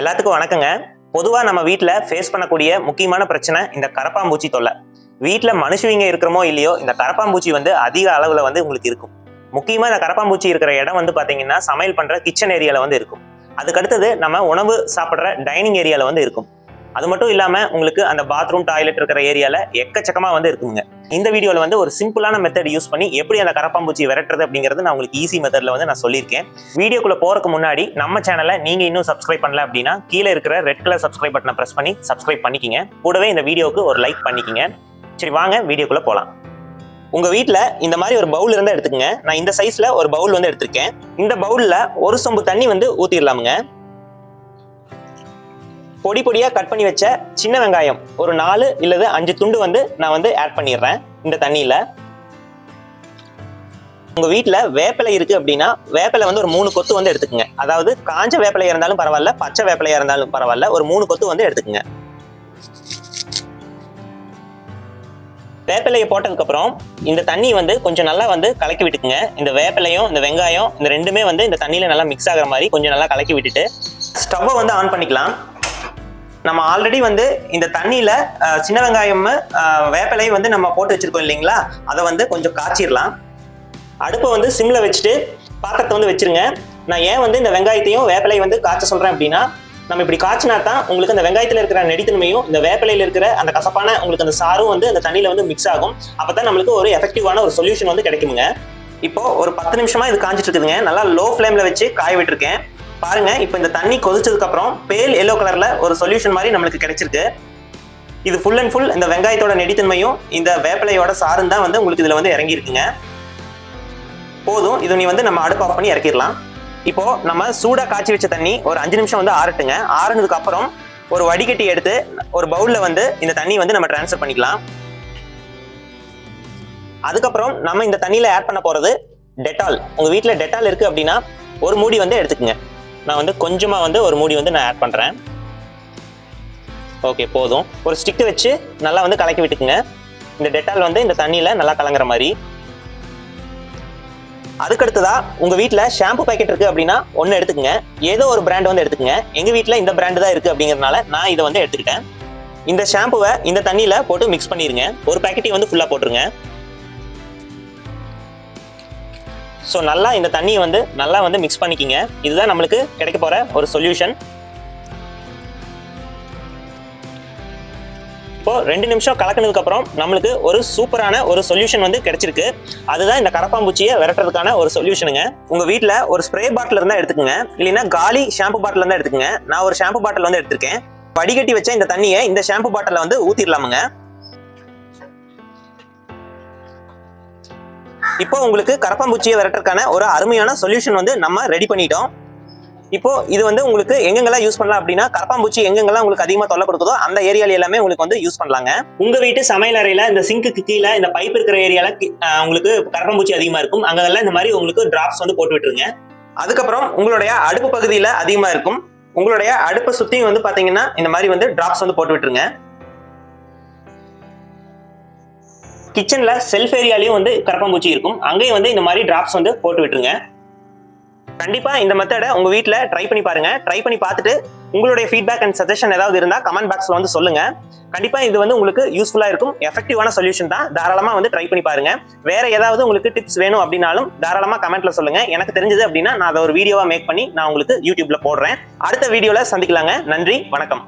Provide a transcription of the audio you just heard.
எல்லாத்துக்கும் வணக்கங்க. பொதுவாக நம்ம வீட்டில் ஃபேஸ் பண்ணக்கூடிய முக்கியமான பிரச்சனை இந்த கரப்பாம்பூச்சி தொல்லை. வீட்டில் மனுஷவிங்க இருக்கிறோமோ இல்லையோ இந்த கரப்பாம்பூச்சி வந்து அதிக அளவில் வந்து உங்களுக்கு இருக்கும். முக்கியமாக இந்த கரப்பாம்பூச்சி இருக்கிற இடம் வந்து பார்த்தீங்கன்னா சமையல் பண்ணுற கிச்சன் ஏரியாவில் வந்து இருக்கும். அதுக்கு அடுத்தது நம்ம உணவு சாப்பிட்ற டைனிங் ஏரியாவில் வந்து இருக்கும். அது மட்டும் இல்லாமல் உங்களுக்கு அந்த பாத்ரூம் டாய்லெட் இருக்கிற ஏரியாவில் எக்கச்சக்கமாக வந்து இருக்குங்க. இந்த வீடியோவில் வந்து ஒரு சிம்பிளான மெத்தட் யூஸ் பண்ணி எப்படி அந்த கரப்பாம்பூச்சி விரட்டுறது அப்படிங்கிறது நான் உங்களுக்கு ஈஸி மெத்தடில் வந்து நான் சொல்லியிருக்கேன். வீடியோக்குள்ளே போகிறக்கு முன்னாடி நம்ம சேனலை நீங்கள் இன்னும் சப்ஸ்கிரைப் பண்ணல அப்படின்னா கீழே இருக்கிற ரெட் கலர் சப்ஸ்கிரைப் பட்டனை ப்ரெஸ் பண்ணி சப்ஸ்கிரைப் பண்ணிக்கிங்க. கூடவே இந்த வீடியோவுக்கு ஒரு லைக் பண்ணிக்கிங்க. சரி வாங்க வீடியோக்குள்ளே போகலாம் உங்க வீட்டில் இந்த மாதிரி ஒரு பவுல் இருந்தால் எடுத்துக்கங்க. நான் இந்த சைஸ்ல ஒரு பவுல் வந்து எடுத்திருக்கேன். இந்த பவுலில் ஒரு சொம்பு தண்ணி வந்து ஊற்றிடலாமுங்க பொடி பொடியா கட் பண்ணி வச்ச சின்ன வெங்காயம். ஒரு நாலு இல்லது அஞ்சு துண்டு வந்து நான் வந்து ஆட் பண்ணிடுறேன் இந்த தண்ணியில. உங்க வீட்டில் வேப்பிலை இருக்கு அப்படின்னா வேப்பிலை வந்து ஒரு மூணு கொத்து வந்து எடுத்துக்கங்க. அதாவது காஞ்ச வேப்பிலை இருந்தாலும் பரவாயில்ல பச்சை வேப்பிலையா இருந்தாலும் பரவாயில்ல ஒரு மூணு கொத்து வந்து எடுத்துக்கங்க. வேப்பிலையை போட்டதுக்கு அப்புறம் இந்த தண்ணி வந்து கொஞ்சம் நல்லா வந்து கலக்கி விட்டுக்குங்க. இந்த வேப்பிலையும் இந்த வெங்காயம் இந்த ரெண்டுமே வந்து இந்த தண்ணியில நல்லா மிக்ஸ் ஆகிற மாதிரி கொஞ்சம் நல்லா கலக்கி விட்டுட்டு ஸ்டவ்வை வந்து ஆன் பண்ணிக்கலாம். நம்ம ஆல்ரெடி வந்து இந்த தண்ணியில சின்ன வெங்காயம் வேப்பிலை வேப்பிலையும் வந்து நம்ம போட்டு வச்சிருக்கோம் இல்லைங்களா? அதை வந்து கொஞ்சம் காய்ச்சிடலாம். அடுப்பை வந்து சிம்ல வச்சுட்டு பாத்திரத்தை வந்து வச்சிருங்க. நான் ஏன் வந்து இந்த வெங்காயத்தையும் வேப்பிலையும் வந்து காய்ச்ச சொல்றேன் அப்படின்னா நம்ம இப்படி காய்ச்சினா தான் உங்களுக்கு அந்த வெங்காயத்தில் இருக்கிற நெடித்தன்மையும் இந்த வேப்பிலையில் இருக்கிற அந்த கசப்பான உங்களுக்கு அந்த சாரும் வந்து அந்த தண்ணியில வந்து மிக்ஸ் ஆகும். அப்பதான் நம்மளுக்கு ஒரு எஃபெக்டிவான ஒரு சொல்யூஷன் வந்து கிடைக்குங்க. இப்போ ஒரு பத்து நிமிஷமா இது காஞ்சிட்டு இருக்குதுங்க. நல்லா லோ ஃப்ளேம்ல வச்சு காய விட்டுருக்கேன். பாருங்க இப்போ இந்த தண்ணி கொதிச்சதுக்கு அப்புறம் பேல் எல்லோ கலர்ல ஒரு சொல்யூஷன் மாதிரி நம்மளுக்கு கிடைச்சிருக்கு. இது ஃபுல் அண்ட் ஃபுல் இந்த வெங்காயத்தோட நெடித்தன்மையும் இந்த வேப்பிலையோட சாரும் தான் வந்து உங்களுக்கு இதில் வந்து இறங்கியிருக்குங்க. போதும் இது நீ வந்து நம்ம அடுப்பு ஆஃப் பண்ணி இறக்கிடலாம். இப்போ நம்ம சூடாக காய்ச்சி வச்ச தண்ணி ஒரு அஞ்சு நிமிஷம் வந்து ஆறட்டுங்க. ஆறுனதுக்கு அப்புறம் ஒரு வடிகட்டி எடுத்து ஒரு பவுலில் வந்து இந்த தண்ணி வந்து நம்ம ட்ரான்ஸ்ஃபர் பண்ணிக்கலாம். அதுக்கப்புறம் நம்ம இந்த தண்ணியில் ஆட் பண்ண போகிறது டெட்டால் உங்கள் வீட்டில் டெட்டால் இருக்குது அப்படின்னா ஒரு மூடி வந்து எடுத்துக்கோங்க. நான் வந்து கொஞ்சமாக வந்து ஒரு மூடி வந்து நான் ஆட் பண்ணுறேன் ஓகே போதும். ஒரு ஸ்டிக்கு வச்சு நல்லா வந்து கலக்கி விட்டுக்குங்க. இந்த டெட்டால் வந்து இந்த தண்ணியில் நல்லா கலங்குற மாதிரி. அதுக்கடுத்ததா உங்கள் வீட்டில் ஷாம்பு பாக்கெட் இருக்குது அப்படின்னா ஒன்று எடுத்துக்கங்க. ஏதோ ஒரு பிராண்ட் வந்து எடுத்துக்கங்க. எங்கள் வீட்டில் இந்த பிராண்டு தான் இருக்குது அப்படிங்கிறதுனால நான் இதை வந்து எடுத்துக்கிட்டேன். இந்த ஷாம்புவை இந்த தண்ணியில் போட்டு மிக்ஸ் பண்ணிடுங்க ஒரு பாக்கெட்டையும் வந்து ஃபுல்லாக போட்டுருங்க. ஸோ நல்லா இந்த தண்ணியை வந்து நல்லா வந்து மிக்ஸ் பண்ணிக்கிங்க. இதுதான் நம்மளுக்கு கிடைக்க போகிற ஒரு சொல்யூஷன் இப்போது ரெண்டு நிமிஷம் கலக்கினதுக்கப்புறம் நம்மளுக்கு ஒரு சூப்பரான ஒரு சொல்யூஷன் வந்து கிடைச்சிருக்கு. அதுதான் இந்த கரப்பாம்பூச்சியை விரட்டுறதுக்கான ஒரு சொல்யூஷனுங்க உங்கள் வீட்டில் ஒரு ஸ்ப்ரே பாட்டில் இருந்தால் எடுத்துக்கோங்க. இல்லைன்னா காலி ஷாம்பு பாட்டில் இருந்தால் எடுத்துக்கோங்க. நான் ஒரு ஷாம்பு பாட்டில் வந்து எடுத்திருக்கேன். வடிகட்டி வச்ச இந்த தண்ணியை இந்த ஷாம்பு பாட்டிலில் வந்து ஊற்றிடலாமுங்க இப்போ உங்களுக்கு கரப்பாம்பூச்சியை விரட்டுறதுக்கான ஒரு அருமையான சொல்யூஷன் வந்து நம்ம ரெடி பண்ணிட்டோம். இப்போ இது வந்து உங்களுக்கு எங்கெங்கெல்லாம் யூஸ் பண்ணலாம் அப்படின்னா கரப்பாம்பூச்சி எங்கெங்கெல்லாம் உங்களுக்கு அதிகமாக தொல்லை கொடுக்குதோ அந்த ஏரியால எல்லாமே உங்களுக்கு வந்து யூஸ் பண்ணலாங்க. உங்க வீட்டு சமையல் அறையில இந்த சிங்க்கு கீழே இந்த பைப் இருக்கிற ஏரியால கி- உங்களுக்கு கரப்பாம்பூச்சி அதிகமா இருக்கும். அங்கெல்லாம் இந்த மாதிரி உங்களுக்கு டிராப்ஸ் வந்து போட்டு விட்டுருங்க. அதுக்கப்புறம் உங்களுடைய அடுப்பு பகுதியில் அதிகமாக இருக்கும். உங்களுடைய அடுப்பை சுற்றியும் வந்து பார்த்தீங்கன்னா இந்த மாதிரி வந்து டிராப்ஸ் வந்து போட்டு விட்டுருங்க. கிச்சனில் செல்ஃப் ஏரியாலையும் வந்து கரப்பாம்பூச்சி இருக்கும். அங்கேயும் வந்து இந்த மாதிரி ட்ராப்ஸ் வந்து போட்டு விட்டுருங்க. கண்டிப்பாக இந்த மெத்தடை உங்கள் வீட்டில் ட்ரை பண்ணி பாருங்கள் ட்ரை பண்ணி பார்த்துட்டு உங்களுடைய ஃபீட்பேக் அண்ட் சஜஷன் ஏதாவது இருந்தால் கமெண்ட் பாக்ஸில் வந்து சொல்லுங்கள் கண்டிப்பாக இது வந்து உங்களுக்கு யூஸ்ஃபுல்லாக இருக்கும். எஃபெக்டிவான சொல்யூஷன் தான். தாராளமாக வந்து ட்ரை பண்ணி பாருங்கள் வேறு ஏதாவது உங்களுக்கு டிப்ஸ் வேணும் அப்படின்னாலும் தாராளமாக கமெண்ட்டில் சொல்லுங்கள் எனக்கு தெரிஞ்சது அப்படின்னா நான் அதை ஒரு வீடியோவாக மேக் பண்ணி நான் உங்களுக்கு யூடியூப்பில் போடுறேன். அடுத்த வீடியோவில் சந்திக்கலாங்க. நன்றி வணக்கம்.